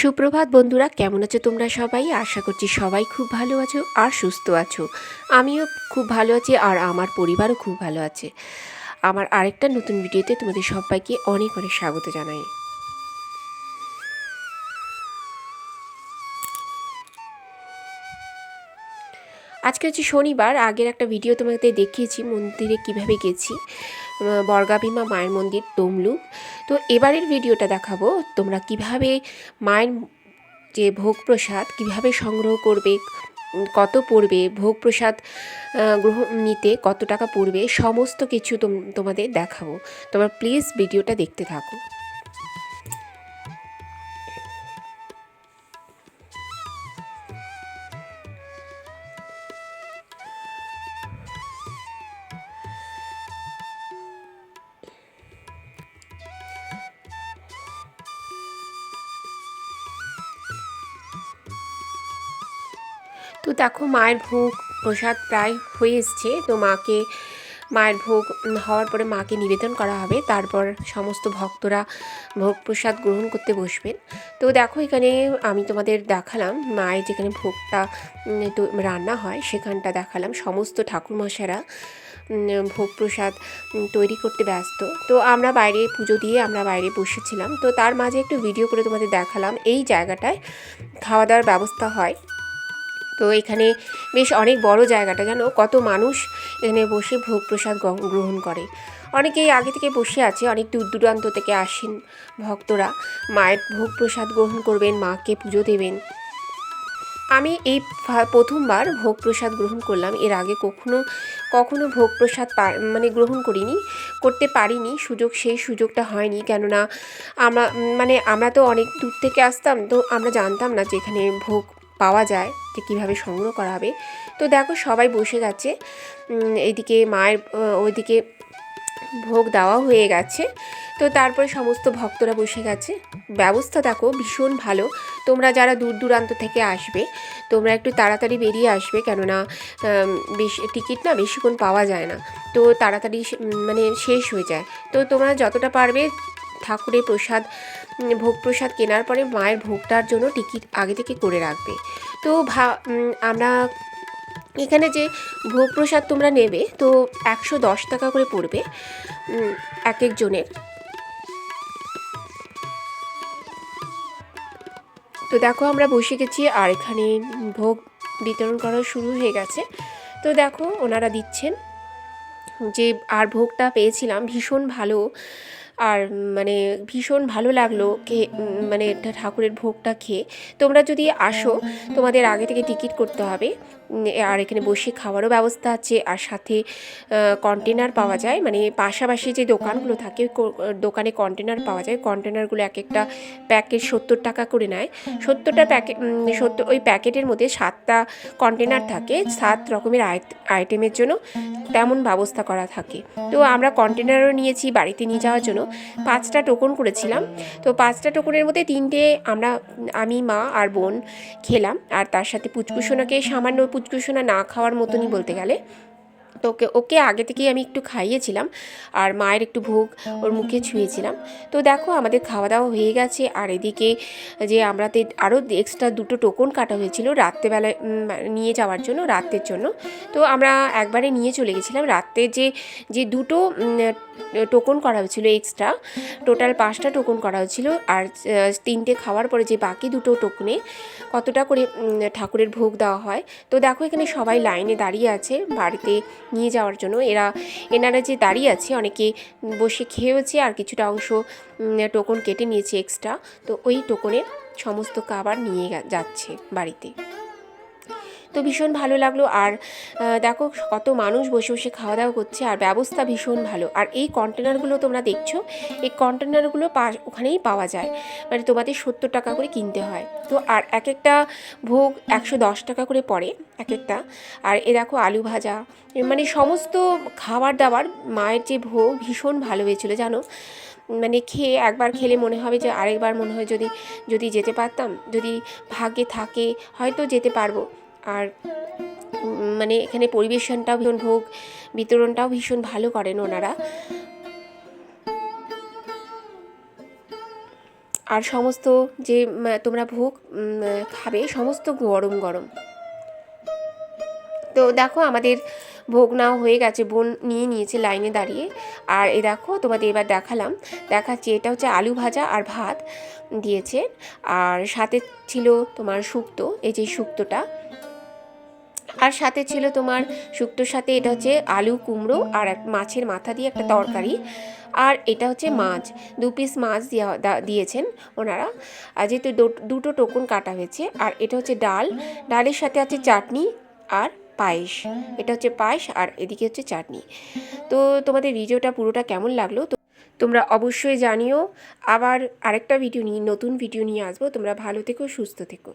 সুপ্রভাত বন্ধুরা, কেমন আছো তোমরা সবাই? আশা করছি সবাই খুব ভালো আছো আর সুস্থ আছো। আমিও খুব ভালো আছি আর আমার পরিবারও খুব ভালো আছে। আমার আরেকটা নতুন ভিডিওতে তোমাদের সবাইকে অনেক অনেক স্বাগত জানাই। আজকে হচ্ছে শনিবার, আগের একটা ভিডিও তোমাদের দেখিয়েছি মন্দিরে কীভাবে গেছি। বর্গাভীমা মায়ের মন্দির তমলুক। তো এবারের ভিডিওটা দেখাবো, তোমরা কীভাবে মায়ের যে ভোগ প্রসাদ, কীভাবে সংগ্রহ করবে কত পড়বে, ভোগ প্রসাদ গ্রহণ নিতে কত টাকা পড়বে, সমস্ত কিছু তোম- তোমাদের দেখাবো। তোমরা প্লিজ ভিডিওটা দেখতে থাকো। তো দেখো, মায়ের ভোগ প্রসাদ প্রায় হয়ে এসছে। তো মাকে, মায়ের ভোগ হওয়ার পরে মাকে নিবেদন করা হবে। তারপর সমস্ত ভক্তরা ভোগ প্রসাদ গ্রহণ করতে বসবেন। তো দেখো, এখানে আমি তোমাদের দেখালাম মায়ের যেখানে ভোগটা তো রান্না হয়, সেখানটা দেখালাম। সমস্ত ঠাকুরমশারা ভোগ প্রসাদ তৈরি করতে ব্যস্ত। তো আমরা বাইরে পুজো দিয়ে আমরা বাইরে বসেছিলাম। তো তার মাঝে একটু ভিডিও করে তোমাদের দেখালাম। এই জায়গাটায় খাওয়া দাওয়ার ব্যবস্থা হয়। তো এখানে বেশ অনেক বড় জায়গাটা, জানো? কত মানুষ এখানে বসে ভোগ প্রসাদ গ্রহ- গ্রহণ করে। অনেকেই আগে থেকে বসে আছে, অনেক দূর দূরান্ত থেকে আসেন ভক্তরা। মায়ের ভোগ প্রসাদ গ্রহণ করবেন, মাকে পুজো দেবেন। আমি এই প্রথমবার ভোগ প্রসাদ গ্রহণ করলাম। এর আগে কখনো কখনো ভোগ প্রসাদ মানে গ্রহণ করিনি, করতে পারিনি। সুযোগ, সেই সুযোগটা হয়নি। কেননা, আমরা মানে আমরা তো অনেক দূর থেকে আসতাম, তো আমরা জানতাম না যে এখানে ভোগ পাওয়া যায় যে কীভাবে সংগ্রহ করা হবে। তো দেখো সবাই বসে উম, এইদিকে মায়ের ওইদিকে ভোগ দেওয়া হয়ে গেছে। তো তারপরে সমস্ত ভক্তরা বসে গেছে। ব্যবস্থা দেখো ভীষণ ভালো। তোমরা যারা দূর দূরান্ত থেকে আসবে তোমরা একটু তাড়াতাড়ি বেরিয়ে আসবে কেননা বেশি টিকিট না বেশিক্ষণ পাওয়া যায় না। তো তাড়াতাড়ি মানে শেষ হয়ে যায়। তো তোমরা যতটা পারবে ঠাকুরের প্রসাদ ভোগ প্রসাদ কেনার পরে মায়ের ভোগটার জন্য টিকিট আগে থেকে করে রাখবে। তো ভা আমরা এখানে যে ভোগ প্রসাদ তোমরা নেবে, তো একশো দশ টাকা করে পড়বে এক একজনের। তো দেখো আমরা বসে গেছি, আর এখানে ভোগ বিতরণ করা শুরু হয়ে গেছে। তো দেখো ওনারা দিচ্ছেন যে, আর ভোগটা পেয়েছিলাম, ভীষণ ভালো। আর মানে ভীষণ ভালো লাগল কে মানে ঠাকুরের ভোগটা খেয়ে। তোমরা যদি আসো, তোমাদের আগে থেকে টিকিট করতে হবে। আর এখানে বসে খাওয়ারও ব্যবস্থা আছে। আর সাথে কন্টেনার পাওয়া যায়। মানে পাশাপাশি যে দোকানগুলো থাকে দোকানে কন্টেনার পাওয়া যায়। কন্টেনারগুলো এক একটা প্যাকেট সত্তর টাকা করে নেয়। সত্তরটা প্যাকেট সত্তর ওই প্যাকেটের মধ্যে সাতটা কন্টেনার থাকে। সাত রকমের আইট- আইটেমের জন্য তেমন ব্যবস্থা করা থাকে। তো আমরা কন্টেনারও নিয়েছি বাড়িতে নিয়ে যাওয়ার জন্য। পাঁচটা টোকন করেছিলাম। তো পাঁচটা টোকনের মধ্যে তিনটে আমরা, আমি, মা আর বোন খেলাম। আর তার সাথে পুচকুসোনাকে সামান্য পুচকুসোনা না খাওয়ার মতনই বলতে গেলে। তো ওকে ওকে আগে থেকেই আমি একটু খাইয়েছিলাম আর মায়ের একটু ভোগ ওর মুখে ছুঁয়েছিলাম। তো দেখো আমাদের খাওয়া দাওয়া হয়ে গেছে আর এদিকে যে আমরাতে আরও এক্সট্রা দুটো টোকন কাটা হয়েছিল রাত্রেবেলায় নিয়ে যাওয়ার জন্য রাতের জন্য। তো আমরা একবারে নিয়ে চলে গেছিলাম। রাত্রে যে যে দুটো টোকন করা হয়েছিল এক্সট্রা টোটাল পাঁচটা টোকন করা হয়েছিল আর তিনটে খাওয়ার পরে যে বাকি দুটো টোকনে কতটা করে ঠাকুরের ভোগ দেওয়া হয়। তো দেখো এখানে সবাই লাইনে দাঁড়িয়ে আছে। বাড়িতে নিয়ে যাওয়ার জন্য। এরা, এনারা যে দাঁড়িয়ে আছে, অনেকে বসে খেয়েওছে আর কিছুটা অংশ টোকন কেটে নিয়েছে এক্সট্রা তো ওই টোকনের সমস্ত খাবার নিয়ে যাচ্ছে বাড়িতে। তো ভীষণ ভালো লাগল। আর দেখো কত মানুষ বসে বসে খাওয়া দাওয়া করছে, আর ব্যবস্থা ভীষণ ভালো। আর এই কন্টেনারগুলো তোমরা দেখছ, এই কন্টেনারগুলো ওখানেই পাওয়া যায়। মানে তোমাদের সত্তর টাকা করে কিনতে হয়। তো আর এক একটা ভোগ একশো দশ টাকা করে পড়ে এক একটা আর এ দেখো আলু ভাজা। মানে সমস্ত খাবার দাবার মায়ের যে ভোগ ভীষণ ভালো হয়েছিল, জানো? মানে খেয়ে একবার খেলে মনে হবে যে আরেকবার মনে হয় যদি যদি যেতে পারতাম, যদি ভাগ্যে থাকে, হয়তো যেতে পারব। আর মানে এখানে পরিবেশনটাও ভীষণ ভোগ, বিতরণটাও ভীষণ ভালো করেন ওনারা। আর সমস্ত যে তোমরা ভোগ খাবে সমস্ত গরম গরম। তো দেখো আমাদের ভোগ নাও হয়ে গেছে, বোন নিয়ে নিয়েছে লাইনে দাঁড়িয়ে। আর এ দেখো তোমাদের এবার দেখালাম, দেখাচ্ছি এটা হচ্ছে আলু ভাজা আর ভাত দিয়েছে। আর সাথে ছিল তোমার শুক্তো, এই যে শুক্তোটা। আর সাথে ছিল তোমার শুক্তোর সাথে এটা হচ্ছে আলু কুমড়ো আর এক মাছের মাথা দিয়ে একটা তরকারি। আর এটা হচ্ছে মাছ, দু পিস মাছ দিয়েছেন ওনারা। আর যেহেতু দুটো টোকন কাটা হয়েছে, আর এটা হচ্ছে ডাল। ডালের সাথে আছে চাটনি আর পায়েস। এটা হচ্ছে পায়েস আর এদিকে হচ্ছে চাটনি। তো তোমাদের ভিডিওটা পুরোটা কেমন লাগল তো তোমরা অবশ্যই জানিও। আবার আরেকটা ভিডিও নিয়ে, নতুন ভিডিও নিয়ে আসব। তোমরা ভালো থেকো, সুস্থ থেকো।